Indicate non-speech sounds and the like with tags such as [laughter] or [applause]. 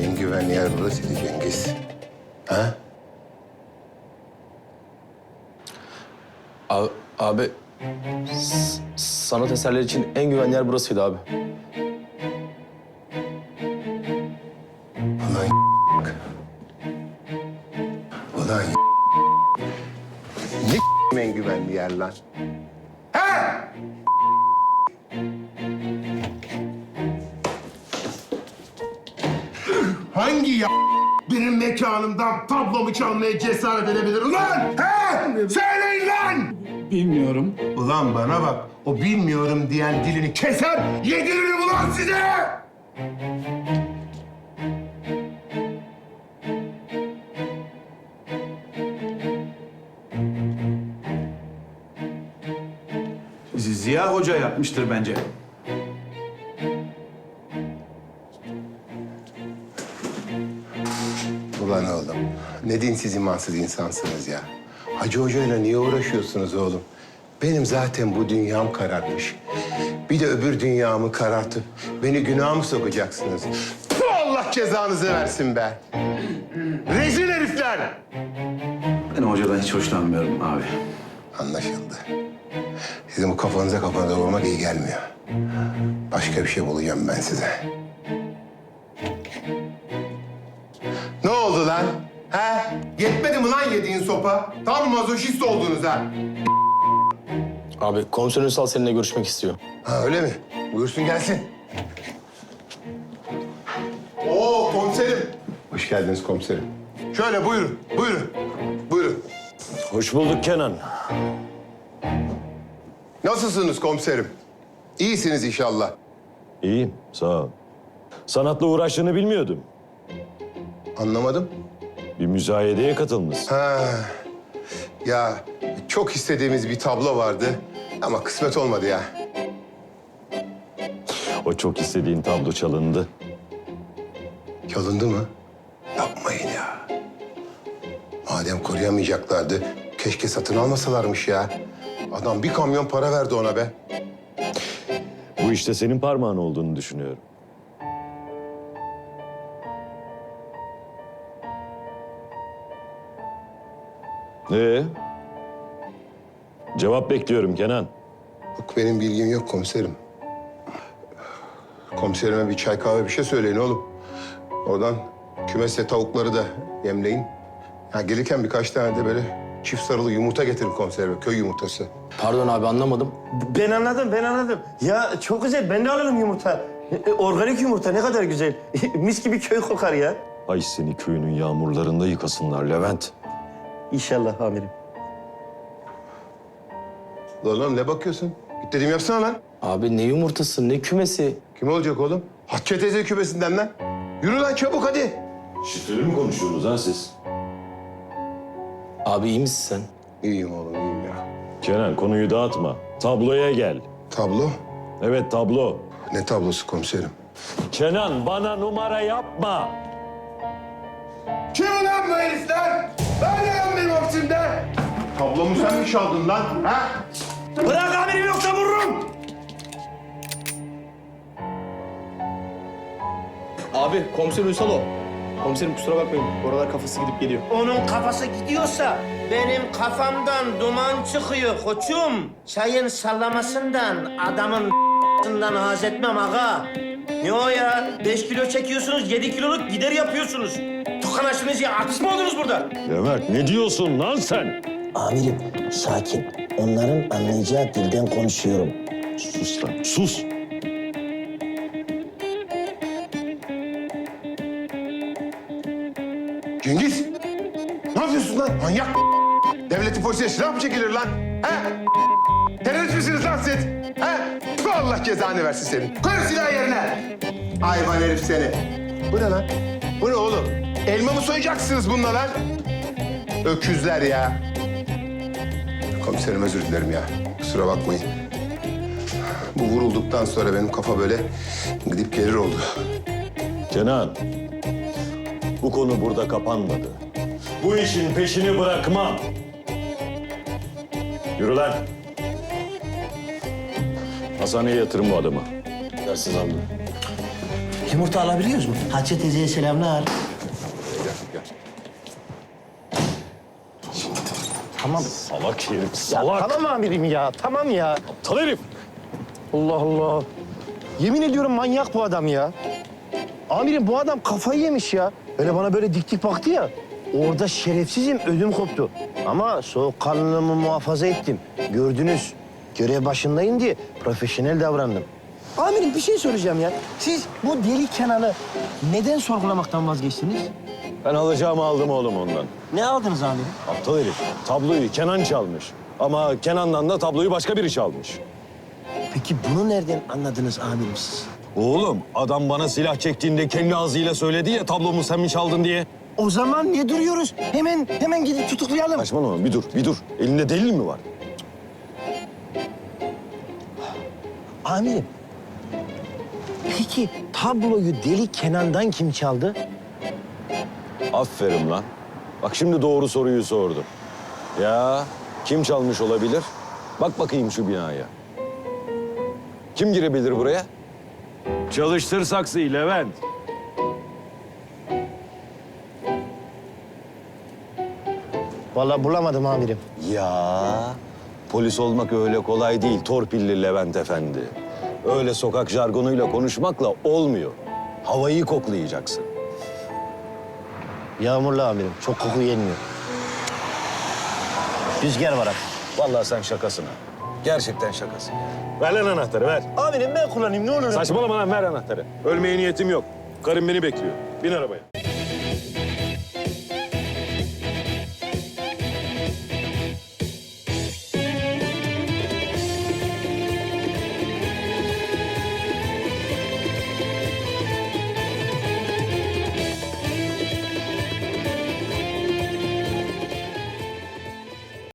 en güvenli yer burasıydı Cengiz. Ha? Abi, abi sanat eserleri için en güvenli yer burasıydı abi. Ulan Ulan ne en güvenli yer lan? Hangi ya benim mekanımdan tablomu çalmaya cesaret edebilir ulan? He? Söyleyin lan! Bilmiyorum. Ulan bana bak, o bilmiyorum diyen dilini keser, yediririm ulan size! Ziya Hoca yapmıştır bence. Ne dinsiz imansız insansınız ya. Hacı Hoca'yla niye uğraşıyorsunuz oğlum? Benim zaten bu dünyam kararmış. Bir de öbür dünyamı karartıp beni günaha mı sokacaksınız? Tüh, Allah cezanızı versin be! Rezil herifler! Ben hocadan hiç hoşlanmıyorum abi. Anlaşıldı. Sizin bu kafanıza kafanıza vurmak iyi gelmiyor. Başka bir şey bulacağım ben size. He? Yetmedi mi lan yediğin sopa? Tam mazoşist oldunuz ha. Abi komiser Ünsal seninle görüşmek istiyor. Ha öyle mi? Buyursun gelsin. Oo komiserim. Hoş geldiniz komiserim. Şöyle buyurun, buyurun. Buyurun. Hoş bulduk Kenan. Nasılsınız komiserim? İyisiniz inşallah. İyiyim, sağ ol. Sanatla uğraştığını bilmiyordum. Anlamadım. Bir müzayedeye katılmışsın. Ha. Ya çok istediğimiz bir tablo vardı ama kısmet olmadı ya. O çok istediğin tablo çalındı. Çalındı mı? Yapmayın ya. Madem koruyamayacaklardı, keşke satın almasalarmış ya. Adam bir kamyon para verdi ona be. Bu işte senin parmağın olduğunu düşünüyorum. Ee? Cevap bekliyorum Kenan. Yok benim bilgim yok komiserim. Komiserime bir çay kahve bir şey söyleyin oğlum. Oradan kümeste tavukları da yemleyin. Ya gelirken birkaç tane de böyle çift sarılı yumurta getirin komiserime, köy yumurtası. Pardon abi anlamadım. Ben anladım, ben anladım. Ya çok güzel, ben de alırım yumurta. E, organik yumurta ne kadar güzel. [laughs] Mis gibi köy kokar ya. Ay seni köyünün yağmurlarında yıkasınlar Levent. İnşallah amirim. Lan oğlum ne bakıyorsun? Git dediğimi yapsana lan. Abi ne yumurtası ne kümesi. Kim olacak oğlum? Hatice teyze kübesinden lan. Yürü lan çabuk hadi. Şifreli mi konuşuyorsunuz ha siz? Abi iyi misin sen? İyiyim oğlum iyiyim ya. Kenan konuyu dağıtma. Tabloya gel. Tablo? Evet tablo. Ne tablosu komiserim? Kenan bana numara yapma. Tablomu sen mi çaldın lan? Ha? Bırak amirim yoksa vururum. Abi komiser Ünsal o. Komiserim kusura bakmayın. Bu aralar kafası gidip geliyor. Onun kafası gidiyorsa benim kafamdan duman çıkıyor koçum. Çayın sallamasından adamın ***'sından haz etmem aga. Ne o ya? Beş kilo çekiyorsunuz, yedi kiloluk gider yapıyorsunuz. Tokalaştınız ya, artist mi oldunuz burada? Levent ne diyorsun lan sen? Amirim sakin. Onların anlayacağı dilden konuşuyorum. Sus lan sus. Cengiz! Ne yapıyorsun lan? Manyak Devleti polise silah mı çekilir lan? He? Terörist misiniz lan siz? He? Tüh, Allah cezanı versin senin. Koy o silahı yerine. Hayvan herif seni. Bu ne lan? Bu ne oğlum? Elma mı soyacaksınız bununla lan? Öküzler ya. Komiserim özür dilerim ya. Kusura bakmayın. Bu vurulduktan sonra benim kafa böyle gidip gelir oldu. Kenan. Bu konu burada kapanmadı. Bu işin peşini bırakmam. Yürü lan. Hastaneye yatırın bu adamı. Dersiz abi. Yumurta alabiliyoruz mu? Hatice teyzeye selamlar. Gel, gel. Tamam. Salak herif, Ya, salak. tamam amirim ya, tamam ya. Aptal herif. Allah Allah. Yemin ediyorum manyak bu adam ya. Amirim bu adam kafayı yemiş ya. Böyle bana böyle dik dik baktı ya. Orada şerefsizim ödüm koptu. Ama soğukkanlılığımı muhafaza ettim. Gördünüz. Görev başındayım diye profesyonel davrandım. Amirim bir şey soracağım ya. Siz bu deli Kenan'ı neden sorgulamaktan vazgeçtiniz? Ben alacağımı aldım oğlum ondan. Ne aldınız amirim? Aptal herif. Tabloyu Kenan çalmış. Ama Kenan'dan da tabloyu başka biri çalmış. Peki bunu nereden anladınız amirim siz? Oğlum adam bana silah çektiğinde kendi ağzıyla söyledi ya tablomu sen mi çaldın diye. O zaman ne duruyoruz? Hemen hemen gidip tutuklayalım. Saçmalama bir dur bir dur. Elinde delil mi var? Amirim. Peki tabloyu deli Kenan'dan kim çaldı? Aferin lan. Bak şimdi doğru soruyu sordum. Ya kim çalmış olabilir? Bak bakayım şu binaya. Kim girebilir buraya? Çalıştır saksıyı Levent. Vallahi bulamadım amirim. Ya polis olmak öyle kolay değil torpilli Levent Efendi. Öyle sokak jargonuyla konuşmakla olmuyor. Havayı koklayacaksın. Yağmurlu amirim. Çok koku gelmiyor. Rüzgar var abi. Vallahi sen şakasın ha. Gerçekten şakasın. Ver lan anahtarı ver. Amirim ben kullanayım ne olur. Saçmalama lan ver anahtarı. Ölmeye niyetim yok. Karım beni bekliyor. Bin arabaya.